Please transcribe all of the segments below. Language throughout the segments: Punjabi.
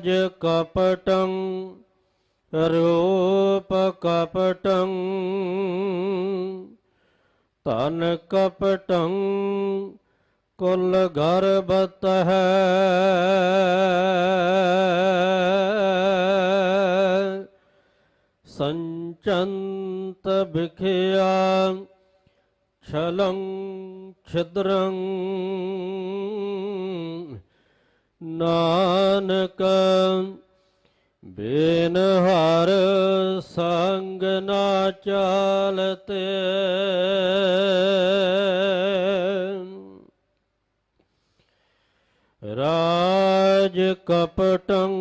ਰਾਜ ਕਪਟੰ ਰੂਪ ਕਪਟੰ ਤਨ ਕਪਟੰ ਕੁਲ ਗਰਬਤ ਹੈ। ਸੰਚੰਤ ਬਿਖਿਆ ਛਲੰ ਛਿਦਰੰ ਨਾਨਕ, ਬੇਨ ਹਰ ਸੰਗ ਨਾ ਚਾਲਤੇ। ਰਾਜ ਕਪਟੰ,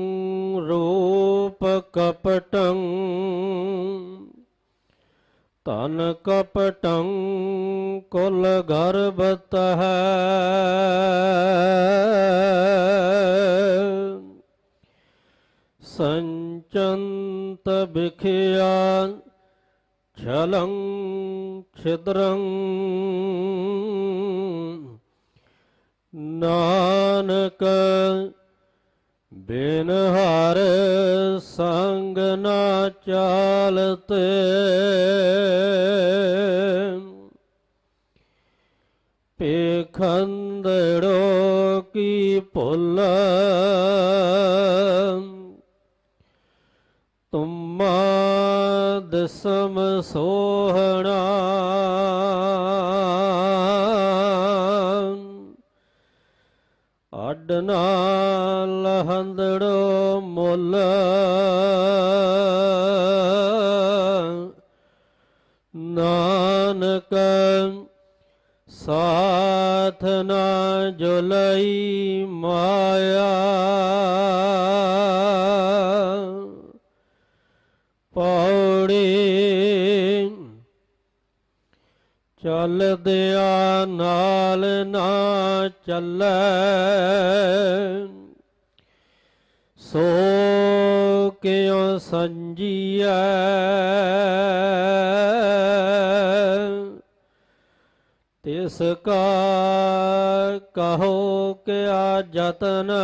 ਰੂਪ ਕਪਟੰ, ਧਨ ਕਪਟੰ, ਕੁਲ ਗਰਬਤ ਹੈ। ਸੰਚੰਤ ਵਿਖਿਆ ਛਲੰ ਛਿਦਰੰ। ਨਾਨਕ ਬਿਨ ਹਰ ਸੰਗ ਨਾ ਚਾਲਤੇ। ਪੇਖੰਦੜੋ ਕੀ ਭੁੱਲ? ਤੁਮਾ ਦਸਮ ਸੋਹਣਾ। ਅਡਨਾ ਨਾਲ ਮੁੱਲ। ਨਾਨਕ ਸਾਥ ਨਾ ਜੁਲਈ ਮਾਇਆ। ਚੱਲਦਿਆਂ ਨਾਲ ਨਾ ਚੱਲੈ। ਸੋ ਕਿਉ ਸੰਜੀਐ? ਤਿਸ ਕਾ ਕਹੋ ਕਿਆ ਜਤਨ